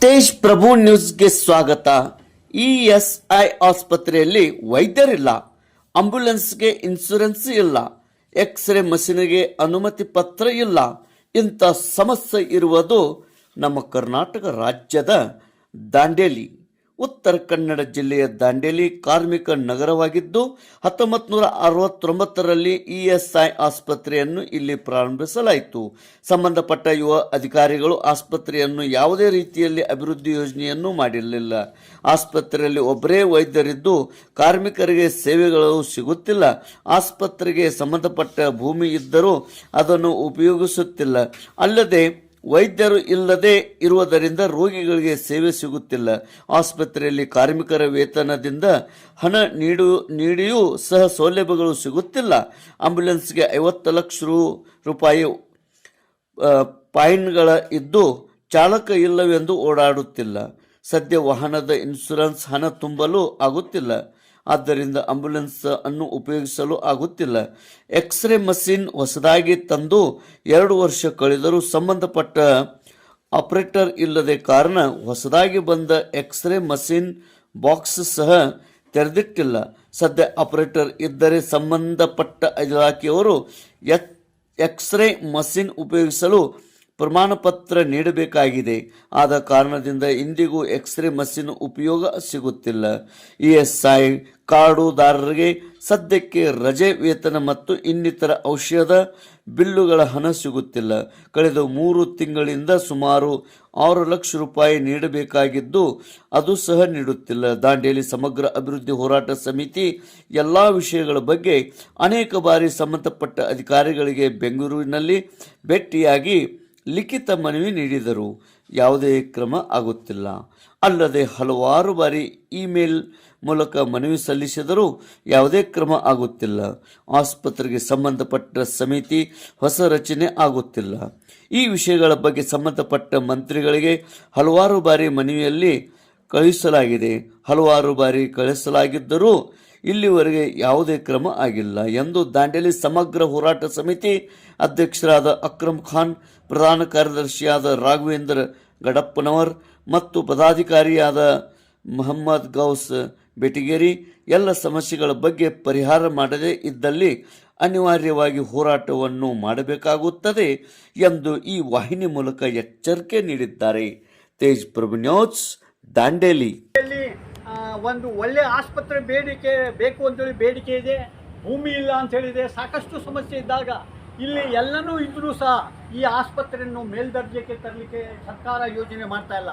ತೇಜ್ ಪ್ರಭು ನ್ಯೂಸ್ಗೆ ಸ್ವಾಗತ. E S I ಆಸ್ಪತ್ರೆಯಲ್ಲಿ ವೈದ್ಯರಿಲ್ಲ. ಆಂಬ್ಯುಲೆನ್ಸ್ಗೆ ಇನ್ಸೂರೆನ್ಸ್ ಇಲ್ಲ. ಎಕ್ಸ್ರೇ ಮಷೀನ್ಗೆ ಅನುಮತಿ ಪತ್ರ ಇಲ್ಲ. ಇಂಥ ಸಮಸ್ಯೆ ಇರುವುದು ನಮ್ಮ ಕರ್ನಾಟಕ ರಾಜ್ಯದ ದಾಂಡೇಲಿ. ಉತ್ತರ ಕನ್ನಡ ಜಿಲ್ಲೆಯ ದಾಂಡೇಲಿ ಕಾರ್ಮಿಕ ನಗರವಾಗಿದ್ದು ಹತ್ತೊಂಬತ್ತು ನೂರ ಅರವತ್ತೊಂಬತ್ತರಲ್ಲಿ ಇಎಸ್ಐ ಆಸ್ಪತ್ರೆಯನ್ನು ಇಲ್ಲಿ ಪ್ರಾರಂಭಿಸಲಾಯಿತು. ಸಂಬಂಧಪಟ್ಟ ಯುವ ಅಧಿಕಾರಿಗಳು ಆಸ್ಪತ್ರೆಯನ್ನು ಯಾವುದೇ ರೀತಿಯಲ್ಲಿ ಅಭಿವೃದ್ಧಿ ಯೋಜನೆಯನ್ನು ಮಾಡಿರಲಿಲ್ಲ. ಆಸ್ಪತ್ರೆಯಲ್ಲಿ ಒಬ್ಬರೇ ವೈದ್ಯರಿದ್ದು, ಕಾರ್ಮಿಕರಿಗೆ ಸೇವೆಗಳು ಸಿಗುತ್ತಿಲ್ಲ. ಆಸ್ಪತ್ರೆಗೆ ಸಂಬಂಧಪಟ್ಟ ಭೂಮಿ ಇದ್ದರೂ ಅದನ್ನು ಉಪಯೋಗಿಸುತ್ತಿಲ್ಲ. ಅಲ್ಲದೆ ವೈದ್ಯರು ಇಲ್ಲದೆ ಇರುವುದರಿಂದ ರೋಗಿಗಳಿಗೆ ಸೇವೆ ಸಿಗುತ್ತಿಲ್ಲ. ಆಸ್ಪತ್ರೆಯಲ್ಲಿ ಕಾರ್ಮಿಕರ ವೇತನದಿಂದ ಹಣ ನೀಡು, ನೀಡಿಯೂ ಸಹ ಸೌಲಭ್ಯಗಳು ಸಿಗುತ್ತಿಲ್ಲ. ಆಂಬ್ಯುಲೆನ್ಸ್ಗೆ ಐವತ್ತು ಲಕ್ಷ ರೂಪಾಯಿ ಪಾಯಿನ್ಗಳ ಇದ್ದು ಚಾಲಕ ಇಲ್ಲವೆಂದು ಓಡಾಡುತ್ತಿಲ್ಲ. ಸದ್ಯ ವಾಹನದ ಇನ್ಶೂರೆನ್ಸ್ ಹಣ ತುಂಬಲು ಆಗುತ್ತಿಲ್ಲ. ಆದ್ದರಿಂದ ಆಂಬ್ಯುಲೆನ್ಸ್ ಅನ್ನು ಉಪಯೋಗಿಸಲು ಆಗುತ್ತಿಲ್ಲ. ಎಕ್ಸ್ರೇ ಮಷಿನ್ ಹೊಸದಾಗಿ ತಂದು ಎರಡು ವರ್ಷ ಕಳೆದರೂ ಸಂಬಂಧಪಟ್ಟ ಆಪರೇಟರ್ ಇಲ್ಲದೆ ಕಾರಣ ಹೊಸದಾಗಿ ಬಂದ ಎಕ್ಸ್ರೇ ಮಷಿನ್ ಬಾಕ್ಸ್ ಸಹ ತೆರೆದಿಟ್ಟಿಲ್ಲ. ಸದ್ಯ ಆಪರೇಟರ್ ಇದ್ದರೆ ಸಂಬಂಧಪಟ್ಟ ಇಲಾಖೆಯವರು ಎಕ್ ಎಕ್ಸ್ರೇ ಮಷಿನ್ ಉಪಯೋಗಿಸಲು ಪ್ರಮಾಣ ಪತ್ರ ನೀಡಬೇಕಾಗಿದೆ. ಆದ ಕಾರಣದಿಂದ ಇಂದಿಗೂ ಎಕ್ಸ್ರೇ ಮಷೀನ್ ಉಪಯೋಗ ಸಿಗುತ್ತಿಲ್ಲ. ಇಎಸ್ಐ ಕಾರ್ಡುದಾರರಿಗೆ ಸದ್ಯಕ್ಕೆ ರಜೆ ವೇತನ ಮತ್ತು ಇನ್ನಿತರ ಔಷಧ ಬಿಲ್ಲುಗಳ ಹಣ ಸಿಗುತ್ತಿಲ್ಲ. ಕಳೆದ ಮೂರು ತಿಂಗಳಿಂದ ಸುಮಾರು ಆರು ಲಕ್ಷ ರೂಪಾಯಿ ನೀಡಬೇಕಾಗಿದ್ದು, ಅದು ಸಹ ನೀಡುತ್ತಿಲ್ಲ. ದಾಂಡೇಲಿ ಸಮಗ್ರ ಅಭಿವೃದ್ಧಿ ಹೋರಾಟ ಸಮಿತಿ ಎಲ್ಲ ವಿಷಯಗಳ ಬಗ್ಗೆ ಅನೇಕ ಬಾರಿ ಸಂಬಂಧಪಟ್ಟ ಅಧಿಕಾರಿಗಳಿಗೆ ಬೆಂಗಳೂರಿನಲ್ಲಿ ಭೇಟಿಯಾಗಿ ಲಿಖಿತ ಮನವಿ ನೀಡಿದರು ಯಾವುದೇ ಕ್ರಮ ಆಗುತ್ತಿಲ್ಲ. ಅಲ್ಲದೆ ಹಲವಾರು ಬಾರಿ ಇಮೇಲ್ ಮೂಲಕ ಮನವಿ ಸಲ್ಲಿಸಿದರೂ ಯಾವುದೇ ಕ್ರಮ ಆಗುತ್ತಿಲ್ಲ. ಆಸ್ಪತ್ರೆಗೆ ಸಂಬಂಧಪಟ್ಟ ಸಮಿತಿ ಹೊಸ ರಚನೆ ಆಗುತ್ತಿಲ್ಲ. ಈ ವಿಷಯಗಳ ಬಗ್ಗೆ ಸಂಬಂಧಪಟ್ಟ ಮಂತ್ರಿಗಳಿಗೆ ಹಲವಾರು ಬಾರಿ ಮನವಿಯಲ್ಲಿ ಕಳುಹಿಸಲಾಗಿದೆ. ಹಲವಾರು ಬಾರಿ ಕಳಿಸಲಾಗಿದ್ದರೂ ಇಲ್ಲಿವರೆಗೆ ಯಾವುದೇ ಕ್ರಮ ಆಗಿಲ್ಲ ಎಂದು ದಾಂಡೇಲಿ ಸಮಗ್ರ ಹೋರಾಟ ಸಮಿತಿ ಅಧ್ಯಕ್ಷರಾದ ಅಕ್ರಮ್ ಖಾನ್, ಪ್ರಧಾನ ಕಾರ್ಯದರ್ಶಿಯಾದ ರಾಘವೇಂದ್ರ ಗಡಪ್ಪನವರ್ ಮತ್ತು ಪದಾಧಿಕಾರಿಯಾದ ಮೊಹಮ್ಮದ್ ಗೌಸ್ ಬೆಟಿಗೇರಿ ಎಲ್ಲ ಸಮಸ್ಯೆಗಳ ಬಗ್ಗೆ ಪರಿಹಾರ ಮಾಡದೇ ಇದ್ದಲ್ಲಿ ಅನಿವಾರ್ಯವಾಗಿ ಹೋರಾಟವನ್ನು ಮಾಡಬೇಕಾಗುತ್ತದೆ ಎಂದು ಈ ವಾಹಿನಿ ಮೂಲಕ ಎಚ್ಚರಿಕೆ ನೀಡಿದ್ದಾರೆ. ತೇಜ್ ಪ್ರಭು ನ್ಯೂಸ್, ದಾಂಡೇಲಿ. ಒಂದು ಒಳ್ಳೆ ಆಸ್ಪತ್ರೆ ಬೇಡಿಕೆ ಬೇಕು ಅಂತೇಳಿ ಬೇಡಿಕೆ ಇದೆ, ಭೂಮಿ ಇಲ್ಲ ಅಂತ ಹೇಳಿದೆ ಸಾಕಷ್ಟು ಸಮಸ್ಯೆ ಇದ್ದಾಗ ಇಲ್ಲಿ ಎಲ್ಲನೂ ಇದ್ದರೂ ಸಹ ಈ ಆಸ್ಪತ್ರೆಯನ್ನು ಮೇಲ್ದರ್ಜೆಗೆ ತರಲಿಕ್ಕೆ ಸರ್ಕಾರ ಯೋಜನೆ ಮಾಡ್ತಾ ಇಲ್ಲ.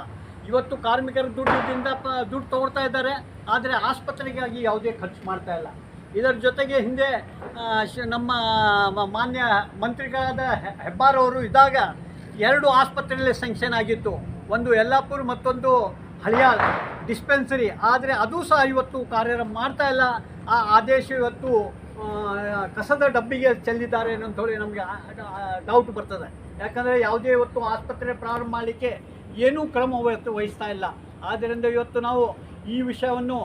ಇವತ್ತು ಕಾರ್ಮಿಕರ ದುಡ್ಡಿನಿಂದ ಪ, ದುಡ್ಡು ತಗೊಳ್ತಾ ಇದ್ದಾರೆ, ಆದರೆ ಆಸ್ಪತ್ರೆಗಾಗಿ ಯಾವುದೇ ಖರ್ಚು ಮಾಡ್ತಾ ಇಲ್ಲ. ಇದರ ಜೊತೆಗೆ ಹಿಂದೆ ನಮ್ಮ ಮಾನ್ಯ ಮಂತ್ರಿಗಳಾದ ಹೆ- ಹೆಬ್ಬಾರ್ ಅವರು ಇದ್ದಾಗ ಎರಡು ಆಸ್ಪತ್ರೆಯಲ್ಲಿ ಸ್ಯಾಂಕ್ಷನ್ ಆಗಿತ್ತು. ಒಂದು ಯಲ್ಲಾಪುರ್ ಮತ್ತೊಂದು ಹಳಿಯಾಳ ಡಿಸ್ಪೆನ್ಸರಿ ಆದರೆ ಅದು ಸಹ ಇವತ್ತು ಕಾರ್ಯ ಮಾಡ್ತಾ ಇಲ್ಲ. ಆ ಆದೇಶ ಇವತ್ತು ಕಸದ ಡಬ್ಬಿಗೆ ಚೆಲ್ಲಿದ್ದಾರೆ ಅಂತ ಹೇಳಿ ನಮಗೆ ಡೌಟ್ ಬರ್ತದೆ. ಯಾಕಂದರೆ ಯಾವುದೇ ಇವತ್ತು ಆಸ್ಪತ್ರೆ ಪ್ರಾರಂಭ ಮಾಡಲಿಕ್ಕೆ ಏನೂ ಕ್ರಮ ವಹಿಸ್ತಾ ಇಲ್ಲ. ಆದ್ದರಿಂದ ಇವತ್ತು ನಾವು ಈ ವಿಷಯವನ್ನು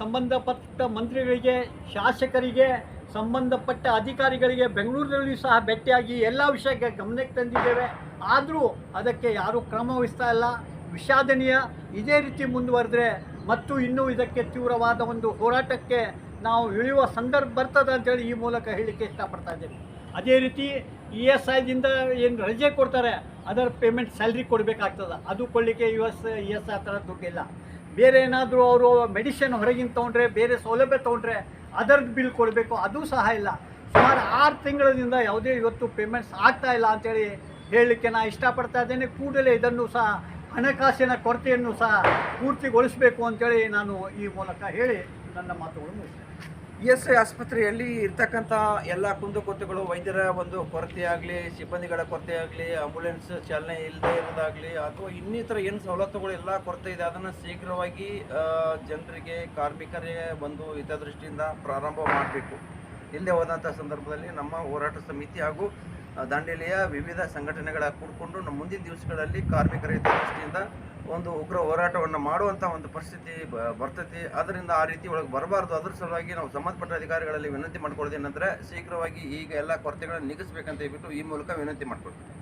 ಸಂಬಂಧಪಟ್ಟ ಮಂತ್ರಿಗಳಿಗೆ, ಶಾಸಕರಿಗೆ, ಸಂಬಂಧಪಟ್ಟ ಅಧಿಕಾರಿಗಳಿಗೆ ಬೆಂಗಳೂರಿನಲ್ಲಿ ಸಹ ಭೇಟಿಯಾಗಿ ಎಲ್ಲ ವಿಷಯಕ್ಕೆ ಗಮನಕ್ಕೆ ತಂದಿದ್ದೇವೆ. ಆದರೂ ಅದಕ್ಕೆ ಯಾರೂ ಕ್ರಮ ವಹಿಸ್ತಾ ಇಲ್ಲ. ವಿಷಾದನೀಯ ಇದೇ ರೀತಿ ಮುಂದುವರೆದ್ರೆ ಮತ್ತು ಇನ್ನೂ ಇದಕ್ಕೆ ತೀವ್ರವಾದ ಒಂದು ಹೋರಾಟಕ್ಕೆ ನಾವು ಇಳಿಯುವ ಸಂದರ್ಭ ಬರ್ತದೆ ಅಂತೇಳಿ ಈ ಮೂಲಕ ಹೇಳಲಿಕ್ಕೆ ಇಷ್ಟಪಡ್ತಾ ಇದ್ದೇನೆ. ಅದೇ ರೀತಿ ಇ ಎಸ್ ಐದಿಂದ ಏನು ರಜೆ ಕೊಡ್ತಾರೆ, ಅದರ ಪೇಮೆಂಟ್ ಸ್ಯಾಲ್ರಿ ಕೊಡಬೇಕಾಗ್ತದೆ. ಅದು ಕೊಡಲಿಕ್ಕೆ U S E S I ಥರ ದುಡ್ಡಿಲ್ಲ. ಬೇರೆ ಏನಾದರೂ ಅವರು ಮೆಡಿಷನ್ ಹೊರಗಿನ ತೊಗೊಂಡ್ರೆ, ಬೇರೆ ಸೌಲಭ್ಯ ತೊಗೊಂಡ್ರೆ ಅದರದ್ದು ಬಿಲ್ ಕೊಡಬೇಕು, ಅದು ಸಹ ಇಲ್ಲ. ಸುಮಾರು ಆರು ತಿಂಗಳಿಂದ ಯಾವುದೇ ಇವತ್ತು ಪೇಮೆಂಟ್ಸ್ ಆಗ್ತಾ ಇಲ್ಲ ಅಂತೇಳಿ ಹೇಳಲಿಕ್ಕೆ ನಾನು ಇಷ್ಟಪಡ್ತಾ ಇದ್ದೇನೆ. ಕೂಡಲೇ ಇದನ್ನು ಸಹ ಹಣಕಾಸಿನ ಕೊರತೆಯನ್ನು ಸಹ ಪೂರ್ತಿಗೊಳಿಸಬೇಕು ಅಂತೇಳಿ ನಾನು ಈ ಮೂಲಕ ಹೇಳಿ ನನ್ನ ಮಾತುಗಳು ಮುಗಿಸ್ತೇನೆ. ಇ ಎಸ್ ಐ ಆಸ್ಪತ್ರೆಯಲ್ಲಿ ಇರ್ತಕ್ಕಂಥ ಎಲ್ಲ ಕುಂದುಕೊರತೆಗಳು ವೈದ್ಯರ ಒಂದು ಕೊರತೆ ಆಗಲಿ ಸಿಬ್ಬಂದಿಗಳ ಕೊರತೆ ಆಗಲಿ ಆಂಬುಲೆನ್ಸ್ ಚಾಲನೆ ಇಲ್ಲದೆ ಇರೋದಾಗಲಿ, ಅಥವಾ ಇನ್ನಿತರ ಏನು ಸವಲತ್ತುಗಳು, ಎಲ್ಲ ಕೊರತೆ ಇದೆ, ಅದನ್ನು ಶೀಘ್ರವಾಗಿ ಜನರಿಗೆ ಕಾರ್ಮಿಕರಿಗೆ ಒಂದು ಹಿತದೃಷ್ಟಿಯಿಂದ ಪ್ರಾರಂಭ ಮಾಡಬೇಕು. ಇಲ್ಲದೆ ಹೋದಂಥ ಸಂದರ್ಭದಲ್ಲಿ ನಮ್ಮ ಹೋರಾಟ ಸಮಿತಿ ಹಾಗೂ ದಾಂಡೇಲಿಯ ವಿವಿಧ ಸಂಘಟನೆಗಳ ಕೂಡಿಕೊಂಡು ನಮ್ಮ ಮುಂದಿನ ದಿವಸಗಳಲ್ಲಿ ಕಾರ್ಮಿಕರ ಹಿತದೃಷ್ಟಿಯಿಂದ ಒಂದು ಉಗ್ರ ಹೋರಾಟವನ್ನು ಮಾಡುವಂಥ ಒಂದು ಪರಿಸ್ಥಿತಿ ಬರ್ತೈತಿ. ಅದರಿಂದ ಆ ರೀತಿ ಒಳಗೆ ಬರಬಾರ್ದು. ಅದ್ರ ಸಲುವಾಗಿ ನಾವು ಸಂಬಂಧಪಟ್ಟ ಅಧಿಕಾರಿಗಳಲ್ಲಿ ವಿನಂತಿ ಮಾಡ್ಕೊಳ್ಳೋದೇನೆಂದರೆ ಶೀಘ್ರವಾಗಿ ಈಗ ಎಲ್ಲ ಕೊರತೆಗಳನ್ನು ನಿಗಿಸ್ಬೇಕಂತ ಹೇಳ್ಬಿಟ್ಟು ಈ ಮೂಲಕ ವಿನಂತಿ ಮಾಡ್ಕೊಳ್ತೀವಿ.